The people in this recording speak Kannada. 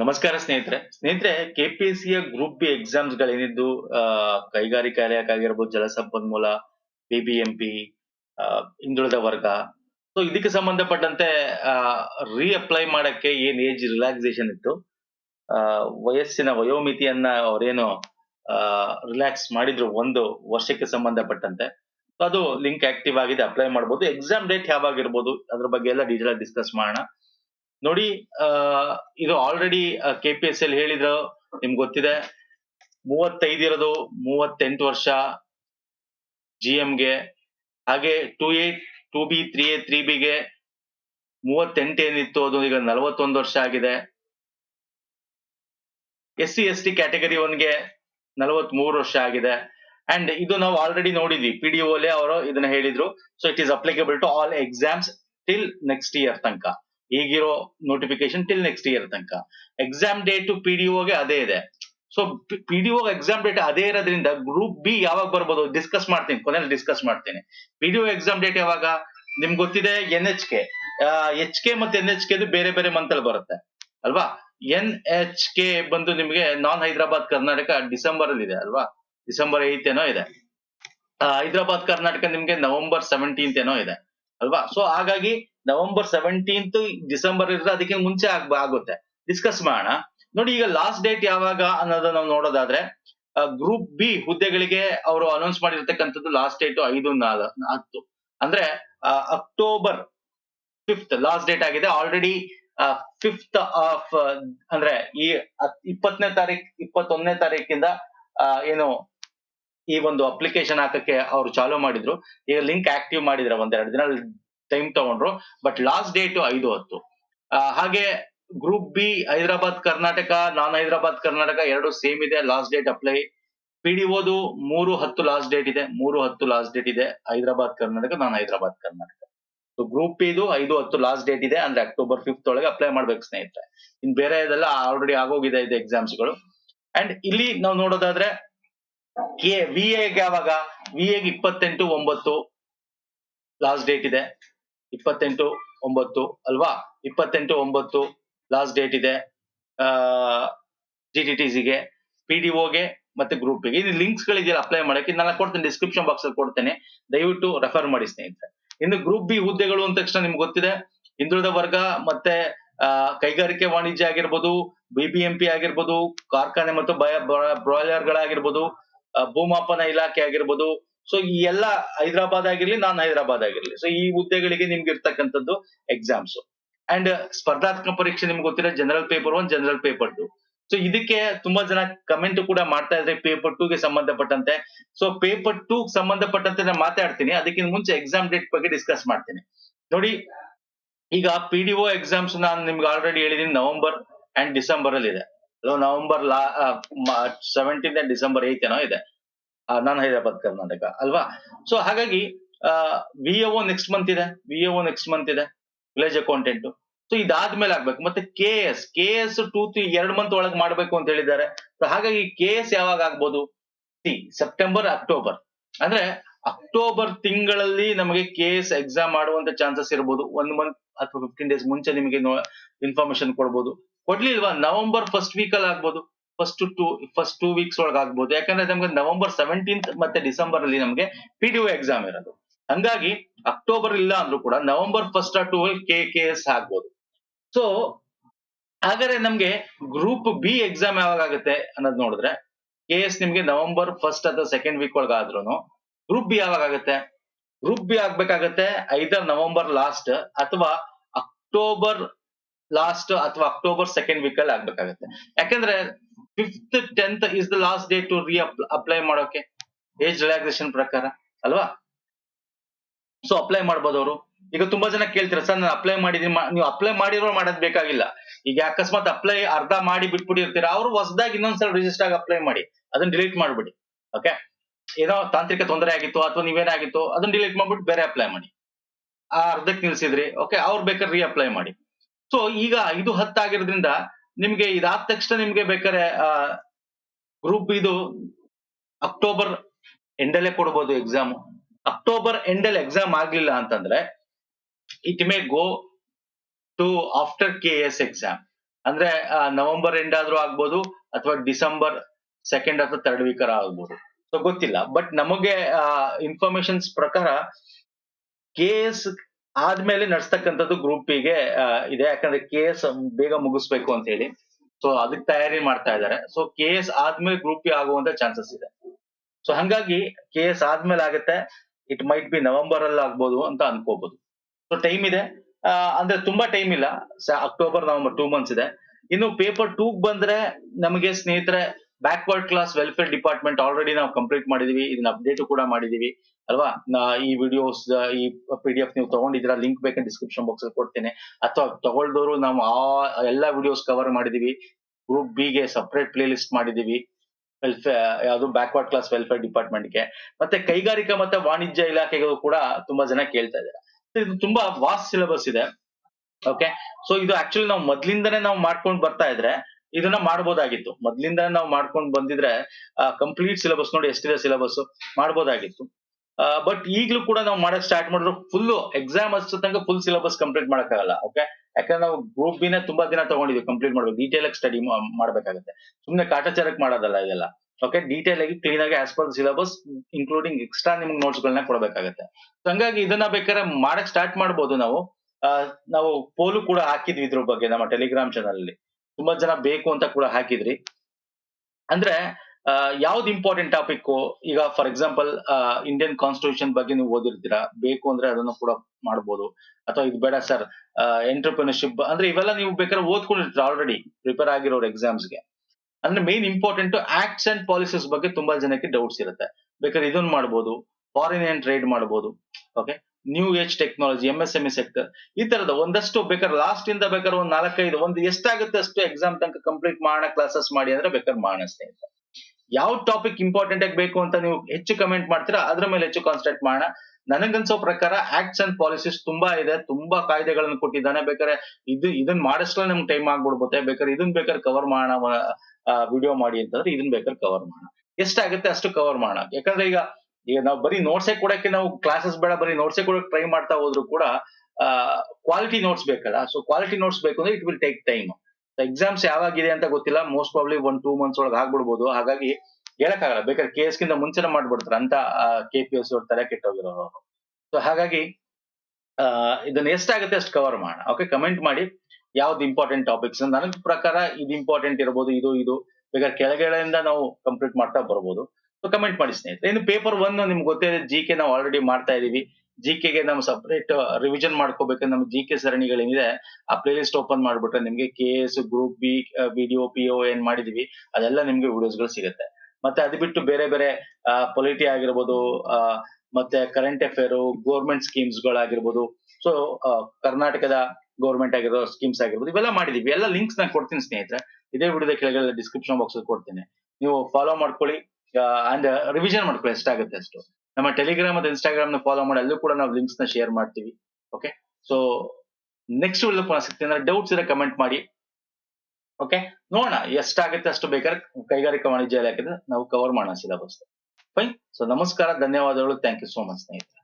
ನಮಸ್ಕಾರ ಸ್ನೇಹಿತರೆ. ಸ್ನೇಹಿತರೆ ಕೆಪಿಎಸ್ಸಿಯ ಗ್ರೂಪ್ ಬಿ ಎಕ್ಸಾಮ್ಸ್ ಗಳೇನಿದ್ದು ಕೈಗಾರಿಕಾ ಇಲಾಖೆ ಆಗಿರ್ಬೋದು ಜಲಸಂಪನ್ಮೂಲ ಬಿಬಿಎಂಪಿ ಹಿಂದುಳಿದ ವರ್ಗ. ಸೊ ಇದಕ್ಕೆ ಸಂಬಂಧಪಟ್ಟಂತೆ ರೀ ಅಪ್ಲೈ ಮಾಡಕ್ಕೆ ಏನ್ ಏಜ್ ರಿಲ್ಯಾಕ್ಸೇಷನ್ ಇತ್ತು? ವಯಸ್ಸಿನ ವಯೋಮಿತಿಯನ್ನ ಅವರೇನು ರಿಲ್ಯಾಕ್ಸ್ ಮಾಡಿದ್ರು ಒಂದು ವರ್ಷಕ್ಕೆ ಸಂಬಂಧಪಟ್ಟಂತೆ. ಅದು ಲಿಂಕ್ ಆಕ್ಟಿವ್ ಆಗಿದೆ ಅಪ್ಲೈ ಮಾಡಬಹುದು ಎಕ್ಸಾಮ್ ಡೇಟ್ ಯಾವಾಗ ಇರ್ಬೋದು ಅದ್ರ ಬಗ್ಗೆ ಎಲ್ಲ ಡೀಟೇಲ್ ಡಿಸ್ಕಸ್ ಮಾಡೋಣ. ನೋಡಿ ಇದು already K P S L ಹೇಳಿದ್ರು, ನಿಮ್ಗೆ ಗೊತ್ತಿದೆ. ಮೂವತ್ತೈದಿರೋದು ಮೂವತ್ತೆಂಟು ವರ್ಷ ಜಿ ಗೆ. ಹಾಗೆ two A two B three A three ಬಿಗೆ ಮೂವತ್ತೆಂಟು ಏನಿತ್ತು, ಅದು ಈಗ ನಲವತ್ತೊಂದು ವರ್ಷ ಆಗಿದೆ. S C S T category ಒನ್ಗೆ ನಲವತ್ತ್ ಮೂರು ವರ್ಷ ಆಗಿದೆ. ಅಂಡ್ ಇದು ನಾವು ಆಲ್ರೆಡಿ ನೋಡಿದ್ವಿ ಪಿ ಡಿ ಓಲೆ ಅವರು ಇದನ್ನ ಹೇಳಿದ್ರು. So it is applicable to all exams till next year ತನಕ. ಈಗಿರೋ ನೋಟಿಫಿಕೇಶನ್ ಟಿಲ್ ನೆಕ್ಸ್ಟ್ ಇಯರ್ ತನಕ. ಎಕ್ಸಾಮ್ ಡೇಟ್ ಪಿ ಡಿ ಓಗೆ ಅದೇ ಇದೆ. So P D O exam date ಅದೇ ಇರೋದ್ರಿಂದ ಗ್ರೂಪ್ ಬಿ ಯಾವಾಗ ಬರ್ಬೋದು ಡಿಸ್ಕಸ್ ಮಾಡ್ತೀನಿ, ಕೊನೆಯಲ್ಲಿ ಡಿಸ್ಕಸ್ ಮಾಡ್ತೀನಿ. P D O exam date ಯಾವಾಗ? ನಿಮ್ಗೆ ಗೊತ್ತಿದೆ N H K H K ಮತ್ತೆ ಎನ್ ಎಚ್ ಕೆ ಬೇರೆ ಬೇರೆ ಮಂತ್ ಅಲ್ಲಿ ಬರುತ್ತೆ. ಅಲ್ವಾ? ಎನ್ ಎಚ್ ಕೆ ಬಂದು ನಿಮ್ಗೆ ನಾನ್ ಹೈದರಾಬಾದ್ ಕರ್ನಾಟಕ ಡಿಸೆಂಬರ್ ಅಲ್ಲಿ ಇದೆ, ಅಲ್ವಾ? ಡಿಸೆಂಬರ್ ಏತ್ ಏನೋ ಇದೆ. ಹೈದರಾಬಾದ್ ಕರ್ನಾಟಕ ನಿಮ್ಗೆ ನವೆಂಬರ್ ಸೆವೆಂಟೀನ್ತ್ ಏನೋ ಇದೆ. ಅಲ್ವಾ? ಸೊ ಹಾಗಾಗಿ ನವೆಂಬರ್ ಸೆವೆಂಟೀನ್ತ್ ಡಿಸೆಂಬರ್ ಇದ್ರೆ ಅದಕ್ಕೆ ಮುಂಚೆ ಆಗ್, ಆಗುತ್ತೆ. ಡಿಸ್ಕಸ್ ಮಾಡೋಣ. ನೋಡಿ, ಈಗ ಲಾಸ್ಟ್ ಡೇಟ್ ಯಾವಾಗ ಅನ್ನೋದನ್ನ ನಾವು ನೋಡೋದಾದ್ರೆ ಗ್ರೂಪ್ ಬಿ ಹುದ್ದೆಗಳಿಗೆ ಅವರು ಅನೌನ್ಸ್ ಮಾಡಿರ್ತಕ್ಕಂಥದ್ದು ಲಾಸ್ಟ್ ಡೇಟ್ ಐದು ಹತ್ತು. ಅಂದ್ರೆ ಅಕ್ಟೋಬರ್ ಫಿಫ್ತ್ ಲಾಸ್ಟ್ ಡೇಟ್ ಆಗಿದೆ. ಆಲ್ರೆಡಿ ಫಿಫ್ತ್ ಆಫ್ ಅಂದ್ರೆ ಈ ಇಪ್ಪತ್ತನೇ ತಾರೀಕ್ ಇಪ್ಪತ್ತೊಂದನೇ ತಾರೀಕಿಂದ ಏನು ಈ ಒಂದು ಅಪ್ಲಿಕೇಶನ್ ಹಾಕಕ್ಕೆ ಅವ್ರು ಚಾಲೂ ಮಾಡಿದ್ರು. ಈಗ ಲಿಂಕ್ ಆಕ್ಟಿವ್ ಮಾಡಿದ್ರೆ ಒಂದೆರಡು ದಿನ ಟೈಮ್ ತಗೊಂಡ್ರು ಬಟ್ ಲಾಸ್ಟ್ ಡೇಟ್ ಐದು ಹತ್ತು. ಹಾಗೆ group B Hyderabad, Karnataka non Hyderabad, Karnataka ಎರಡು ಸೇಮ್ ಇದೆ. Last date apply P D ಓದು ಮೂರು ಹತ್ತು ಲಾಸ್ಟ್ ಡೇಟ್ ಇದೆ. ಮೂರು ಹತ್ತು ಲಾಸ್ಟ್ ಡೇಟ್ ಇದೆ. Hyderabad, Karnataka non Hyderabad, Karnataka. So group ಇದು ಐದು ಹತ್ತು ಲಾಸ್ಟ್ ಡೇಟ್ ಇದೆ. ಅಂದ್ರೆ ಅಕ್ಟೋಬರ್ ಫಿಫ್ತ್ ಒಳಗೆ ಅಪ್ಲೈ ಮಾಡ್ಬೇಕು ಸ್ನೇಹಿತರೆ. ಇನ್ ಬೇರೆ ಇದೆಲ್ಲ ಆಲ್ರೆಡಿ ಆಗೋಗಿದೆ ಇದೆ ಎಕ್ಸಾಮ್ಸ್ಗಳು. ಅಂಡ್ ಇಲ್ಲಿ ನಾವು ನೋಡೋದಾದ್ರೆ ಕೆ ವಿ ಎಗೆ ಯಾವಾಗ? ವಿ ಎಗೆ ಇಪ್ಪತ್ತೆಂಟು ಒಂಬತ್ತು. ಲಾಸ್ಟ್ ಡೇಟ್ ಇದೆ. ಇಪ್ಪತ್ತೆಂಟು ಒಂಬತ್ತು, ಅಲ್ವಾ? ಇಪ್ಪತ್ತೆಂಟು ಒಂಬತ್ತು ಲಾಸ್ಟ್ ಡೇಟ್ ಇದೆ. ಜಿ ಟಿ ಸಿಗೆ ಪಿ ಡಿ ಓಗೆ ಮತ್ತೆ ಗ್ರೂಪ್ಗೆ. ಇದು ಲಿಂಕ್ಸ್ ಗಳಿದೆಯಲ್ಲ ಅಪ್ಲೈ ಮಾಡಕ್ಕೆ. ನಾನು ಕೊಡ್ತೇನೆ ಡಿಸ್ಕ್ರಿಪ್ಷನ್ ಬಾಕ್ಸ್ ಅಲ್ಲಿ ಕೊಡ್ತೇನೆ. ದಯವಿಟ್ಟು ರೆಫರ್ ಮಾಡಿ, ಸ್ನೇಹಿತರೆ. ಇನ್ನು ಗ್ರೂಪ್ ಬಿ ಹುದ್ದೆಗಳು ಅಂದ ತಕ್ಷಣ ನಿಮ್ಗೆ ಗೊತ್ತಿದೆ. ಹಿಂದುಳಿದ ವರ್ಗ, ಮತ್ತೆ ಕೈಗಾರಿಕೆ ವಾಣಿಜ್ಯ ಆಗಿರ್ಬೋದು ಬಿಬಿಎಂಪಿ ಆಗಿರ್ಬೋದು, ಕಾರ್ಖಾನೆ ಮತ್ತು ಬಯ ಬ್ರಾಯ್ಲರ್ ಗಳಾಗಿರ್ಬೋದು ಭೂಮಾಪನ ಇಲಾಖೆ ಆಗಿರ್ಬೋದು. ಸೊ ಈ ಎಲ್ಲ ಹೈದರಾಬಾದ್ ಆಗಿರ್ಲಿ, ನಾನ್ ಹೈದರಾಬಾದ್ ಆಗಿರ್ಲಿ. ಸೊ ಈ ಹುದ್ದೆಗಳಿಗೆ ನಿಮ್ಗೆ ಇರ್ತಕ್ಕಂಥದ್ದು ಎಕ್ಸಾಮ್ಸ್ ಅಂಡ್ ಸ್ಪರ್ಧಾತ್ಮಕ ಪರೀಕ್ಷೆ ನಿಮ್ಗೆ ಗೊತ್ತಿರೋ general paper one general paper two so ಇದಕ್ಕೆ ತುಂಬಾ ಜನ ಕಮೆಂಟ್ ಕೂಡ ಮಾಡ್ತಾ ಇದ್ರೆ ಪೇಪರ್ ಟೂಗೆ ಸಂಬಂಧಪಟ್ಟಂತೆ. ಸೊ ಪೇಪರ್ ಟೂ ಸಂಬಂಧಪಟ್ಟಂತೆ ನಾನು ಮಾತಾಡ್ತೀನಿ. ಅದಕ್ಕಿಂತ ಮುಂಚೆ ಎಕ್ಸಾಮ್ ಡೇಟ್ ಬಗ್ಗೆ ಡಿಸ್ಕಸ್ ಮಾಡ್ತೀನಿ. ನೋಡಿ, ಈಗ ಪಿ ಎಕ್ಸಾಮ್ಸ್ ನಾನು ನಿಮ್ಗೆ ಆಲ್ರೆಡಿ ಹೇಳಿದೀನಿ ನವೆಂಬರ್ ಅಂಡ್ ಡಿಸೆಂಬರ್ ಅಲ್ಲಿ ಇದೆ ನವೆಂಬರ್ ಲಾ ಸೆವೆಂಟೀನ್ ಡಿಸೆಂಬರ್ ಏತ್ ಏನೋ ಇದೆ. ನಾನ್ ಹೈದರಾಬಾದ್ ಕರ್ನಾಟಕ, ಅಲ್ವಾ? ಸೊ ಹಾಗಾಗಿ ವಿ ಎ ನೆಕ್ಸ್ಟ್ ಮಂತ್ ಇದೆ. ವಿ ಎ ನೆಕ್ಸ್ಟ್ ಮಂತ್ ಇದೆ. ವಿಲೇಜ್ ಅಕೌಂಟೆಂಟ್ ಸೊ ಇದಾದ್ಮೇಲೆ ಆಗ್ಬೇಕು. ಮತ್ತೆ K S K S two three ಎರಡು ಮಂತ್ ಒಳಗೆ ಮಾಡ್ಬೇಕು ಅಂತ ಹೇಳಿದ್ದಾರೆ. ಸೊ ಹಾಗಾಗಿ ಕೆ ಎಸ್ ಯಾವಾಗ ಆಗ್ಬೋದು? ಸಿ ಸೆಪ್ಟೆಂಬರ್ ಅಕ್ಟೋಬರ್ ಅಂದ್ರೆ ಅಕ್ಟೋಬರ್ ತಿಂಗಳಲ್ಲಿ ನಮಗೆ ಕೆ ಎಸ್ ಎಕ್ಸಾಮ್ ಮಾಡುವಂತ ಚಾನ್ಸಸ್ ಇರ್ಬೋದು. ಒನ್ ಮಂತ್ ಅಥವಾ ಫಿಫ್ಟೀನ್ ಡೇಸ್ ಮುಂಚೆ ನಿಮಗೆ ಇನ್ಫಾರ್ಮೇಶನ್ ಕೊಡ್ಬೋದು. ಕೊಡ್ಲಿಲ್ವಾ? ನವೆಂಬರ್ ಫಸ್ಟ್ ವೀಕ್ ಅಲ್ಲಿ ಆಗ್ಬೋದು. First two first two weeks ಒಳಗೆ ಆಗ್ಬೋದು. ಯಾಕಂದ್ರೆ ನಮ್ಗೆ ನವೆಂಬರ್ ಸೆವೆಂಟೀನ್ತ್ ಮತ್ತೆ ಡಿಸೆಂಬರ್ ಅಲ್ಲಿ ನಮಗೆ ಪಿ ಡಿ ಎಕ್ಸಾಮ್ ಇರೋದು. ಹಂಗಾಗಿ ಅಕ್ಟೋಬರ್ ಇಲ್ಲ ಅಂದ್ರೂ ಕೂಡ November first two K K S ಆಗ್ಬೋದು. ಸೊ ಹಾಗಾದ್ರೆ ನಮ್ಗೆ ಗ್ರೂಪ್ ಬಿ ಎಕ್ಸಾಮ್ ಯಾವಾಗ ಆಗುತ್ತೆ ಅನ್ನೋದು ನೋಡಿದ್ರೆ ಕೆ ಎಸ್ ನಿಮ್ಗೆ ನವೆಂಬರ್ ಫಸ್ಟ್ ಅಥವಾ ಸೆಕೆಂಡ್ ವೀಕ್ ಒಳಗೆ ಆದ್ರೂ ಗ್ರೂಪ್ ಬಿ ಯಾವಾಗ ಆಗುತ್ತೆ? ಗ್ರೂಪ್ ಬಿ ಆಗ್ಬೇಕಾಗತ್ತೆ ಐದರ್ ನವೆಂಬರ್ ಲಾಸ್ಟ್ ಅಥವಾ ಅಕ್ಟೋಬರ್ ಲಾಸ್ಟ್ ಅಥವಾ ಅಕ್ಟೋಬರ್ ಸೆಕೆಂಡ್ ವೀಕ್ ಅಲ್ಲಿ ಆಗ್ಬೇಕಾಗತ್ತೆ. ಯಾಕಂದ್ರೆ fifth tenth is the last day to reapply ಮಾಡೋಕೆ. ಏಜ್ ರಿಲ್ಯಾಕ್ಸೇಷನ್ ಪ್ರಕಾರ, ಅಲ್ವಾ? ಸೊ ಅಪ್ಲೈ ಮಾಡ್ಬೋದು ಅವರು. ಈಗ ತುಂಬಾ ಜನ ಕೇಳ್ತೀರಾ, ಸರ್, ನಾನು ಅಪ್ಲೈ ಮಾಡಿದೀನಿ ನೀವು ಅಪ್ಲೈ ಮಾಡಿರೋ ಮಾಡೋದ್ ಬೇಕಾಗಿಲ್ಲ. ಈಗ ಅಕಸ್ಮಾತ್ ಅಪ್ಲೈ ಅರ್ಧ ಮಾಡಿ ಬಿಟ್ಬಿಟ್ಟಿರ್ತೀರಾ? ಅವರು ಹೊಸದಾಗಿ ಇನ್ನೊಂದ್ಸಲ ರಿಜಿಸ್ಟರ್ ಆಗಿ ಅಪ್ಲೈ ಮಾಡಿ. ಅದನ್ನ ಡಿಲೀಟ್ ಮಾಡ್ಬಿಡಿ. ಓಕೆ ಏನೋ ತಾಂತ್ರಿಕ ತೊಂದರೆ ಆಗಿತ್ತು, ಅಥವಾ ನೀವೇನಾಗಿತ್ತು, ಅದನ್ನ ಡಿಲೀಟ್ ಮಾಡ್ಬಿಟ್ಟು ಬೇರೆ ಅಪ್ಲೈ ಮಾಡಿ. ಆ ಅರ್ಧಕ್ಕೆ ನಿಲ್ಸಿದ್ರಿ. ಓಕೆ ಅವ್ರು ಬೇಕಾದ್ರೆ ರೀ ಅಪ್ಲೈ ಮಾಡಿ. ಸೊ ಈಗ ಇದು ಹತ್ತಾಗಿರೋದ್ರಿಂದ ನಿಮ್ಗೆ ಇದಾದ ತಕ್ಷಣ ನಿಮ್ಗೆ ಬೇಕಾದ್ರೆ ಗ್ರೂಪ್ ಇದು ಅಕ್ಟೋಬರ್ ಎಂಡಲ್ಲೇ ಕೊಡ್ಬೋದು ಎಕ್ಸಾಮ್ ಅಕ್ಟೋಬರ್ ಎಂಡಲ್ಲಿ ಎಕ್ಸಾಮ್ ಆಗ್ಲಿಲ್ಲ ಅಂತಂದ್ರೆ it may go to after K S exam ಅಂದ್ರೆ ನವೆಂಬರ್ ಎಂಡ್ ಆದ್ರೂ ಆಗ್ಬೋದು, ಅಥವಾ ಡಿಸೆಂಬರ್ ಸೆಕೆಂಡ್ ಅಥವಾ ತರ್ಡ್ ವೀಕರ್ ಆಗ್ಬೋದು. ಸೊ ಗೊತ್ತಿಲ್ಲ. ಬಟ್ ನಮಗೆ ಇನ್ಫಾರ್ಮೇಶನ್ಸ್ ಪ್ರಕಾರ ಕೆ ಎಸ್ ಆದ್ಮೇಲೆ ನಡ್ಸ್ತಕ್ಕಂಥದ್ದು ಗ್ರೂಪ್ಗೆ ಇದೆ. ಯಾಕಂದ್ರೆ ಕೆ ಎಸ್ ಬೇಗ ಮುಗಿಸ್ಬೇಕು ಅಂತ ಹೇಳಿ. ಸೊ ಅದಕ್ಕೆ ತಯಾರಿ ಮಾಡ್ತಾ ಇದ್ದಾರೆ. ಸೊ ಕೆ ಎಸ್ ಆದ್ಮೇಲೆ ಗ್ರೂಪ್ ಆಗುವಂತ ಚಾನ್ಸಸ್ ಇದೆ. ಸೊ ಹಂಗಾಗಿ ಕೆ ಎಸ್ ಆದ್ಮೇಲೆ ಆಗುತ್ತೆ. ಇಟ್ ಮೈಟ್ ಬಿ ನವೆಂಬರ್ ಅಲ್ಲಿ ಆಗ್ಬೋದು ಅಂತ ಅನ್ಕೋಬಹುದು ಸೊ ಟೈಮ್ ಇದೆ. ಅಂದ್ರೆ ತುಂಬಾ ಟೈಮ್ ಇಲ್ಲ. ಅಕ್ಟೋಬರ್ ನವೆಂಬರ್ ಟೂ ಮಂತ್ಸ್ ಇದೆ. ಇನ್ನು ಪೇಪರ್ ಟೂ ಬಂದ್ರೆ ನಮಗೆ ಸ್ನೇಹಿತರೆ backward class welfare department already ನಾವು ಕಂಪ್ಲೀಟ್ ಮಾಡಿದೀವಿ. ಇದನ್ನ ಅಪ್ಡೇಟ್ ಕೂಡ ಮಾಡಿದೀವಿ. ಅಲ್ವಾ? ಈ ವಿಡಿಯೋಸ್ ಈ ಪಿ ಡಿ ಎಫ್ ನೀವು ತಗೊಂಡಿದ್ರ ಲಿಂಕ್ ಬೇಕಂದ್ರೆ ಡಿಸ್ಕ್ರಿಪ್ಷನ್ ಬಾಕ್ಸ್ ಅಲ್ಲಿ ಕೊಡ್ತೇನೆ. ಅಥವಾ ತಗೊಳ್ದವರು ನಾವು ಆ ಎಲ್ಲಾ ವಿಡಿಯೋಸ್ ಕವರ್ ಮಾಡಿದೀವಿ. ಗ್ರೂಪ್ ಬಿ ಗೆ ಸಪರೇಟ್ ಪ್ಲೇ ಲಿಸ್ಟ್ ಮಾಡಿದೀವಿ. ವೆಲ್ಫೇರ್ ಯಾವುದು ಬ್ಯಾಕ್ವರ್ಡ್ ಕ್ಲಾಸ್ ವೆಲ್ಫೇರ್ ಡಿಪಾರ್ಟ್ಮೆಂಟ್ಗೆ ಮತ್ತೆ ಕೈಗಾರಿಕಾ ಮತ್ತೆ ವಾಣಿಜ್ಯ ಇಲಾಖೆಗೂ ಕೂಡ ತುಂಬಾ ಜನ ಕೇಳ್ತಾ ಇದ್ದಾರೆ. ಇದು ತುಂಬಾ ವಾಸ್ಟ್ ಸಿಲೆಬಸ್ ಇದೆ. ಓಕೆ ಸೊ ಇದು ಆಕ್ಚುಲಿ ನಾವು ಮೊದ್ಲಿಂದನೇ ನಾವು ಮಾಡ್ಕೊಂಡು ಬರ್ತಾ ಇದ್ರೆ ಇದನ್ನ ಮಾಡ್ಬೋದಾಗಿತ್ತು. ಮೊದ್ಲಿಂದ ನಾವು ಮಾಡ್ಕೊಂಡು ಬಂದಿದ್ರೆ ಕಂಪ್ಲೀಟ್ ಸಿಲೆಬಸ್ ನೋಡಿ ಎಷ್ಟಿದೆ ಸಿಲೆಬಸ್ ಮಾಡ್ಬೋದಾಗಿತ್ತು. ಬಟ್ ಈಗಲೂ ಕೂಡ ನಾವು ಮಾಡಕ್ ಸ್ಟಾರ್ಟ್ ಮಾಡಿದ್ರು ಫುಲ್ ಎಕ್ಸಾಮ್ ಅಷ್ಟು ತನಕ ಫುಲ್ ಸಿಲೆಬಸ್ ಕಂಪ್ಲೀಟ್ ಮಾಡಕ್ಕಾಗಲ್ಲ ಓಕೆ ಯಾಕಂದ್ರೆ ನಾವು ಗ್ರೂಪ್ ಬಿನ ತುಂಬಾ ದಿನ ತಗೊಂಡಿದ್ವಿ ಕಂಪ್ಲೀಟ್ ಮಾಡ್ಬೇಕು. ಡೀಟೇಲ್ ಆಗಿ ಸ್ಟಡಿ ಮಾಡ್ಬೇಕಾಗುತ್ತೆ. ಸುಮ್ನೆ ಕಾಟಾಚಾರಕ್ಕೆ ಮಾಡೋದಲ್ಲ ಇದೆಲ್ಲ ಓಕೆ ಡೀಟೇಲ್ ಆಗಿ ಕ್ಲೀನ್ ಆಗಿ as per syllabus including extra ನಿಮ್ಗೆ ನೋಟ್ಸ್ ಗಳನ್ನ ಕೊಡಬೇಕಾಗುತ್ತೆ. ಹಂಗಾಗಿ ಇದನ್ನ ಬೇಕಾದ್ರೆ ಮಾಡಕ್ ಸ್ಟಾರ್ಟ್ ಮಾಡ್ಬೋದು ನಾವು. ನಾವು ಪೋಲು ಕೂಡ ಹಾಕಿದ್ವಿ ಇದ್ರ ಬಗ್ಗೆ ನಮ್ಮ ಟೆಲಿಗ್ರಾಮ್ ಚಾನಲ್ ಅಲ್ಲಿ. ತುಂಬಾ ಜನ ಬೇಕು ಅಂತ ಕೂಡ ಹಾಕಿದ್ರಿ. ಅಂದ್ರೆ ಯಾವ್ದು ಇಂಪಾರ್ಟೆಂಟ್ ಟಾಪಿಕ್ ಈಗ ಫಾರ್ ಎಕ್ಸಾಂಪಲ್ ಇಂಡಿಯನ್ ಕಾನ್ಸ್ಟಿಟ್ಯೂಷನ್ ಬಗ್ಗೆ ನೀವು ಓದಿರ್ತೀರಾ? ಬೇಕು ಅಂದ್ರೆ ಅದನ್ನು ಕೂಡ ಮಾಡ್ಬೋದು. ಅಥವಾ ಇದು ಬೇಡ ಸರ್ ಎಂಟರ್ಪ್ರಿನರ್ಶಿಪ್ ಅಂದ್ರೆ ಇವೆಲ್ಲ ನೀವು ಬೇಕಾದ್ರೆ ಓದ್ಕೊಂಡಿರ್ತೀರ ಆಲ್ರೆಡಿ ಪ್ರಿಪೇರ್ ಆಗಿರೋರು ಎಕ್ಸಾಮ್ಸ್ಗೆ ಅಂದ್ರೆ main important acts and policies ಬಗ್ಗೆ ತುಂಬಾ ಜನಕ್ಕೆ ಡೌಟ್ಸ್ ಇರುತ್ತೆ. ಬೇಕಾದ್ರೆ ಇದನ್ನ ಮಾಡ್ಬೋದು ಫಾರಿನ್ ಅಂಡ್ ಟ್ರೇಡ್ ಮಾಡ್ಬೋದು okay new age technology M S M E sector ಈ ತರದ ಒಂದಷ್ಟು ಬೇಕಾದ್ರೆ ಲಾಸ್ಟ್ ಇಂದ ಬೇಕಾದ್ರೆ ಒಂದ್ ನಾಲ್ಕೈದು, ಒಂದು ಎಷ್ಟಾಗುತ್ತೆ ಅಷ್ಟು ಎಕ್ಸಾಮ್ ತನಕ ಕಂಪ್ಲೀಟ್ ಮಾಡೋಣ ಕ್ಲಾಸಸ್ ಮಾಡಿ ಅಂದ್ರೆ ಬೇಕಾದ್ರೆ ಮಾಡೋಣ ಸ್ನೇಹಿತರೆ. ಯಾವ ಟಾಪಿಕ್ ಇಂಪಾರ್ಟೆಂಟ್ ಆಗಿ ಬೇಕು ಅಂತ ನೀವು ಹೆಚ್ಚು ಕಮೆಂಟ್ ಮಾಡ್ತೀರಾ, ಅದ್ರ ಮೇಲೆ ಹೆಚ್ಚು ಕಾನ್ಸಂಟ್ರೇಟ್ ಮಾಡೋಣ. ನನಗನ್ಸೋ ಪ್ರಕಾರ ಆಕ್ಟ್ಸ್ ಅಂಡ್ ಪಾಲಿಸೀಸ್ ತುಂಬಾ ಇದೆ, ತುಂಬಾ ಕಾಯ್ದೆಗಳನ್ನು ಕೊಟ್ಟಿದ್ದಾನೆ. ಬೇಕಾದ್ರೆ ಇದು ಇದನ್ನ ಮಾಡಿಸ್ಲೇ ನಮ್ಗೆ ಟೈಮ್ ಆಗ್ಬಿಡ್ಬೋತೆ ಬೇಕಾದ್ರೆ ಇದನ್ನ ಬೇಕಾದ್ರೆ ಕವರ್ ಮಾಡೋಣ ವಿಡಿಯೋ ಮಾಡಿ ಅಂತಂದ್ರೆ ಇದನ್ನ ಬೇಕಾದ್ರೆ ಕವರ್ ಮಾಡೋಣ. ಎಷ್ಟಾಗುತ್ತೆ ಅಷ್ಟು ಕವರ್ ಮಾಡೋಣ. ಯಾಕಂದ್ರೆ ಈಗ ಈಗ ನಾವು ಬರೀ ನೋಟ್ಸೇ ಕೊಡಕ್ಕೆ ನಾವು ಕ್ಲಾಸಸ್ ಬೇಡ, ಬರೀ ನೋಟ್ಸೇ ಕೊಡಕ್ಕೆ ಟ್ರೈ ಮಾಡ್ತಾ ಹೋದ್ರು ಕೂಡ ಕ್ವಾಲಿಟಿ ನೋಟ್ಸ್ ಬೇಕಲ್ಲ. ಸೊ ಕ್ವಾಲಿಟಿ ನೋಟ್ಸ್ ಬೇಕು ಅಂದ್ರೆ it will take time exams ಯಾವಾಗಿದೆ ಅಂತ ಗೊತ್ತಿಲ್ಲ. Most probably one two months ಒಳಗೆ ಆಗ್ಬಿಡ್ಬೋದು. ಹಾಗಾಗಿ ಹೇಳಕ್ಕಾಗಲ್ಲ. ಬೇಕಾದ್ರೆ ಕೇಸ್ ಗಿಂತ ಮುಂಚೆನೆ ಮಾಡ್ಬಿಡ್ತಾರೆ. ಅಂತ ಕೆ ಪಿ ಎಸ್ ಅವ್ರ ತಲೆ ಕೆಟ್ಟೋಗಿರೋರು ಸೊ ಹಾಗಾಗಿ ಇದನ್ನ ಎಷ್ಟಾಗುತ್ತೆ ಅಷ್ಟು ಕವರ್ ಮಾಡೋಣ. ಓಕೆ ಕಮೆಂಟ್ ಮಾಡಿ. ಯಾವ್ದು ಇಂಪಾರ್ಟೆಂಟ್ ಟಾಪಿಕ್ಸ್ ನನ್ನ ಪ್ರಕಾರ ಇದು ಇಂಪಾರ್ಟೆಂಟ್ ಇರ್ಬೋದು, ಇದು ಇದು. ಬೇಕಾದ್ರೆ ಕೆಳಗಡೆಯಿಂದ ನಾವು ಕಂಪ್ಲೀಟ್ ಮಾಡ್ತಾ ಬರ್ಬೋದು. ಕಮೆಂಟ್ ಮಾಡಿ ಸ್ನೇಹಿತರೆ. ಇನ್ನು ಪೇಪರ್ ಒನ್ ನಿಮ್ಗೆ ಗೊತ್ತಿದೆ ಜಿ ಕೆ ನಾವು ಆಲ್ರೆಡಿ ಮಾಡ್ತಾ ಇದೀವಿ. ಜಿ ಗೆ ನಾವು ಸಪ್ರೇಟ್ ರಿವಿಷನ್ ಮಾಡ್ಕೋಬೇಕು ನಮ್ಮ ಜಿ ಕೆ ಸರಣಿಗಳೇನಿದೆ, ಆ ಪ್ಲೇ ಲಿಸ್ಟ್ ಓಪನ್ ಮಾಡ್ಬಿಟ್ರೆ ನಿಮ್ಗೆ K S group B video P O ಏನ್ ಮಾಡಿದೀವಿ, ಅದೆಲ್ಲ ನಿಮ್ಗೆ ವಿಡಿಯೋಸ್ಗಳು ಸಿಗುತ್ತೆ. ಮತ್ತೆ ಅದು ಬಿಟ್ಟು ಬೇರೆ ಬೇರೆ ಪೊಲಿಟಿ ಆಗಿರ್ಬೋದು ಮತ್ತೆ ಕರೆಂಟ್ ಅಫೇರು ಗೌರ್ಮೆಂಟ್ ಸ್ಕೀಮ್ಸ್ ಗಳಾಗಿರ್ಬೋದು. ಸೊ ಕರ್ನಾಟಕದ ಗೌರ್ಮೆಂಟ್ ಆಗಿರೋ ಸ್ಕೀಮ್ಸ್ ಆಗಿರ್ಬೋದು, ಇವೆಲ್ಲ ಮಾಡಿದೀವಿ. ಎಲ್ಲ ಲಿಂಕ್ಸ್ ನಾನು ಕೊಡ್ತೀನಿ ಸ್ನೇಹಿತರೆ. ಇದೇ ವಿಡಿಯೋದ ಕೆಳಗಡೆ ಡಿಸ್ಕ್ರಿಪ್ಷನ್ ಬಾಕ್ಸ್ ಕೊಡ್ತೀನಿ. ನೀವು ಫಾಲೋ ಮಾಡ್ಕೊಳ್ಳಿ. ಅಂಡ್ ರಿವಿಷನ್ ಮಾಡ್ಕೊಳ್ಳಿ ಎಷ್ಟಾಗುತ್ತೆ ಅಷ್ಟು. ನಮ್ಮ ಟೆಲಿಗ್ರಾಮ್ ಮತ್ತು ಇನ್ಸ್ಟಾಗ್ರಾಮ್ನ ಫಾಲೋ ಮಾಡಿ, ಅಲ್ಲೂ ಕೂಡ ನಾವು ಲಿಂಕ್ಸ್ನ ಶೇರ್ ಮಾಡ್ತೀವಿ ಓಕೆ ಸೊ ನೆಕ್ಸ್ಟ್ ವಿಡಿಯೋ ಪುನಃ ಸಿಗ್ತೀನಿ ಅಂದ್ರೆ ಡೌಟ್ಸ್ ಇದ್ರೆ ಕಮೆಂಟ್ ಮಾಡಿ ಓಕೆ ನೋಡೋಣ ಎಷ್ಟಾಗುತ್ತೆ ಅಷ್ಟು ಬೇಕಾದ್ರೆ ಕೈಗಾರಿಕಾ ವಾಣಿಜ್ಯ ಇಲಾಖೆ ನಾವು ಕವರ್ ಮಾಡೋಣ ಸಿಲೆಬಸ್ ಫೈನ್ ಸೊ ನಮಸ್ಕಾರ, ಧನ್ಯವಾದಗಳು ಥ್ಯಾಂಕ್ ಯು ಸೋ ಮಚ್ ಸ್ನೇಹಿತರೆ.